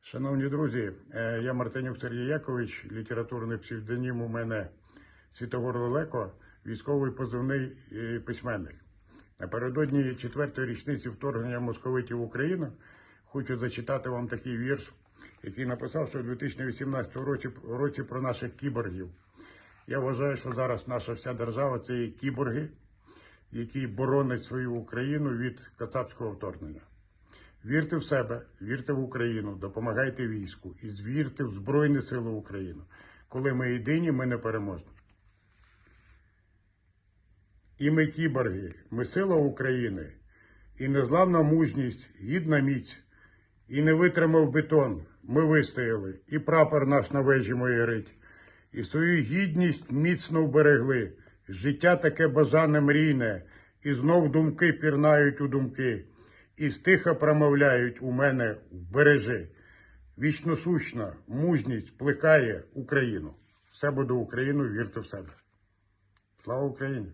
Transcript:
Шановні друзі, е, я Мартинюк Сергій Якович, літературний псевдонім у мене Світогор Лелеко, військовий позивний е, письменник. Напередодні четвертої річниці вторгнення московитів в Україну хочу зачитати вам такий вірш, який написав, що у 2018 році, році про наших кіборгів. Я вважаю, що зараз наша вся держава це є кіборги, які боронять свою Україну від кацапського вторгнення. Вірте в себе, вірте в Україну, допомагайте війську і звірте в Збройні Сили України. Коли ми єдині, ми не переможні. І ми кіборги, ми сила України, і незламна мужність, гідна міць, і не витримав бетон. Ми вистояли, і прапор наш на вежі майорить, і свою гідність міцно вберегли. Життя таке бажане мрійне, і знов думки пірнають у думки, і стиха промовляють у мене бережи. Вічно сущна мужність плекає Україну. Все буде Україну, вірте в себе. Слава Україні!